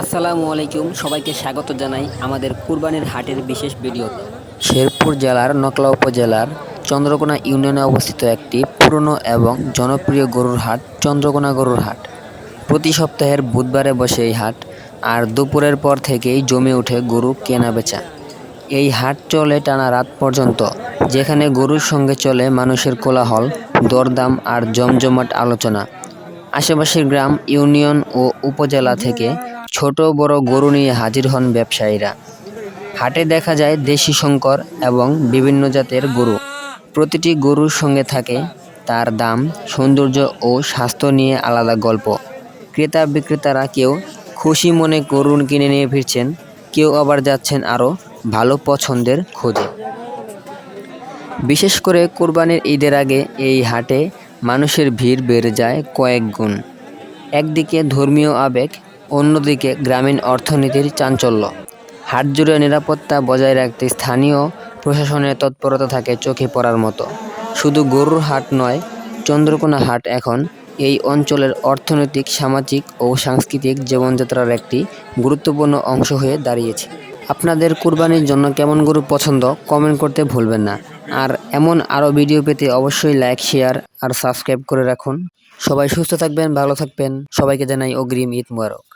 আসসালামু আলাইকুম, সবাইকে স্বাগত জানাই আমাদের কুরবানির হাটের বিশেষ ভিডিওতে। শেরপুর জেলার নকলা উপজেলার চন্দ্রকোনা ইউনিয়নে অবস্থিত একটি পুরনো এবং জনপ্রিয় গরুর হাট, চন্দ্রকোনা গরুর হাট। প্রতি সপ্তাহের বুধবারে বসে এই হাট, আর দুপুরের পর থেকেই জমে ওঠে গরু কেনা বেচা এই হাট চলে টানা রাত পর্যন্ত, যেখানে গরুর সঙ্গে চলে মানুষের কোলাহল, দরদাম আর জমজমাট আলোচনা। আশেপাশের গ্রাম, ইউনিয়ন ও উপজেলা থেকে ছোট বড় গরু নিয়ে হাজির হন ব্যবসায়ীরা। হাটে দেখা যায় দেশি শঙ্কর এবং বিভিন্ন জাতের গরু। প্রতিটি গরুর সঙ্গে থাকে তার দাম, সৌন্দর্য ও স্বাস্থ্য নিয়ে আলাদা গল্প। ক্রেতা বিক্রেতারা কেউ খুশি মনে গরু কিনে নিয়ে ফিরছেন, কেউ আবার যাচ্ছেন আরও ভালো পছন্দের খোঁজে। বিশেষ করে কোরবানির ঈদের আগে এই হাটে মানুষের ভিড় বেড়ে যায় কয়েক গুণ। একদিকে ধর্মীয় আবেগ অন্যদিকে গ্রামীণ অর্থনীতির চাঞ্চল্য। হাট জুড়ে নিরাপত্তা বজায় রাখতে স্থানীয় প্রশাসনের তৎপরতা থাকে চোখে পড়ার মতো। শুধু গরুর হাট নয়, চন্দ্রকোনা হাট এখন এই অঞ্চলের অর্থনৈতিক, সামাজিক ও সাংস্কৃতিক জীবনযাত্রার একটি গুরুত্বপূর্ণ অংশ হয়ে দাঁড়িয়েছে। আপনাদের কুরবানির জন্য কেমন গরু পছন্দ কমেন্ট করতে ভুলবেন না। আর এমন আরও ভিডিও পেতে অবশ্যই লাইক, শেয়ার আর সাবস্ক্রাইব করে রাখুন। সবাই সুস্থ থাকবেন, ভালো থাকবেন। সবাইকে জানাই অগ্রিম ঈদ মুবারক।